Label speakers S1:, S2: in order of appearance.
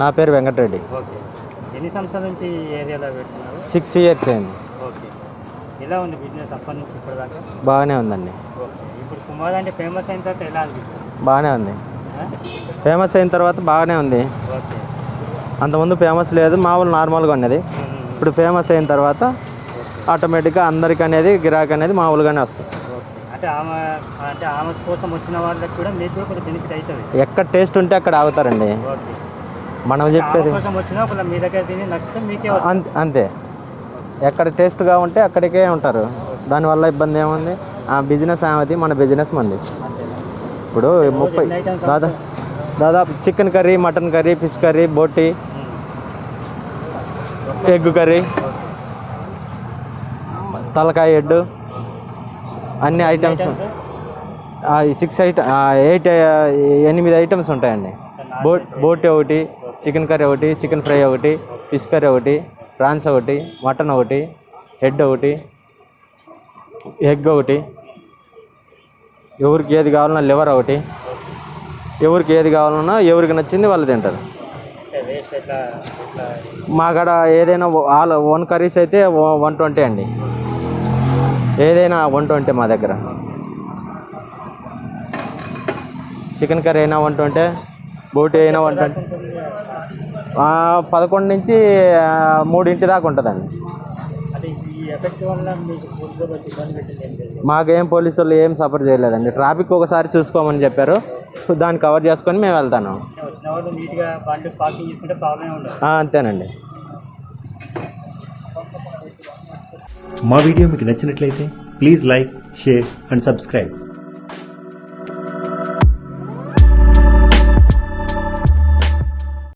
S1: నా పేరు వెంకటరెడ్డి.
S2: ఓకే. ఎన్ని సంవత్సరాల నుంచి ఈ ఏరియాలో పెడుతున్నారు?
S1: సిక్స్ ఇయర్స్ అయింది.
S2: ఓకే. ఎలా ఉంది బిజినెస్ అప్పటి నుంచి ఇప్పటిదాకా?
S1: బాగానే ఉందండి.
S2: ఓకే. ఇప్పుడు కుమార్ అంటే ఫేమస్ అయిన తర్వాత ఎలా అనిపిస్తుంది
S1: బాగానే ఉంది.
S2: ఆ?
S1: ఫేమస్ అయిన తర్వాత బాగానే ఉంది.
S2: ఓకే.
S1: అంతకుముందు ఫేమస్ లేదు మామూలు నార్మల్గా ఉన్నది.
S2: ఉమ్,
S1: ఇప్పుడు ఫేమస్ అయిన తర్వాత ఆటోమేటిక్గా అందరికి అనేది గిరాకీ అనేది మామూలుగానే వస్తుంది.
S2: ఓకే. అంటే ఆమె అంటే ఆమె కోసం వచ్చిన వాళ్ళకి కూడా మీకు కూడా కొంచెం బెనిఫిట్ అవుతుంది.
S1: ఎక్కడ టేస్ట్ ఉంటే అక్కడ ఆగుతారండి.
S2: ఓకే.
S1: మనం చెప్పేది అంతే. ఎక్కడ టేస్ట్గా ఉంటే అక్కడికే ఉంటారు. దానివల్ల ఇబ్బంది ఏముంది? ఆ బిజినెస్ ఆమెది మన బిజినెస్ మంది. ఇప్పుడు ముప్పై
S2: items
S1: దాదాపు chicken curry mutton curry fish curry బోటి ఎగ్ కర్రీ తలకాయ హెడ్ అన్ని ఐటమ్స్ సిక్స్ ఐటమ్ ఎయిట్ ఎనిమిది ఐటమ్స్ ఉంటాయండి. బోట్ బోటి ఒకటి చికెన్ కర్రీ ఒకటి చికెన్ ఫ్రై ఒకటి ఫిష్ కర్రీ ఒకటి ప్రాన్స్ ఒకటి మటన్ ఒకటి హెడ్ ఒకటి ఎగ్ ఒకటి. ఎవరికి ఏది కావాలన్నా లివర్ ఒకటి. ఎవరికి ఏది కావాలన్నా ఎవరికి నచ్చింది వాళ్ళు తింటారు. మా కాడ ఏదైనా ఆల్ వన్ కర్రీస్ అయితే వన్ ట్వంటీ అండి. ఏదైనా వన్ ట్వంటీ మా దగ్గర. చికెన్ కర్రీ అయినా వన్ ట్వంటీ. బోటి అయినా వన్ ట్వంటీ
S2: ఉంటుంది
S1: పదకొండు నుంచి మూడింటి దాకా ఉంటుందండి.
S2: అంటే ఈ ఎఫెక్ట్ వల్ల
S1: మీకు పోలీసు వాళ్ళు ఏం సపోర్ట్ చేయలేదండి. ట్రాఫిక్ ఒకసారి చూసుకోమని చెప్పారు. దాన్ని కవర్ చేసుకొని మేము వెళ్తాను.
S2: అంటే వచ్చిన వాళ్ళు నీట్గా బండి పార్కింగ్ చేసుకుంటే ప్రాబ్లమే ఉండదు.
S1: ఆ, అంతేనండి.
S3: మా వీడియో మీకు నచ్చినట్లయితే please like share and subscribe.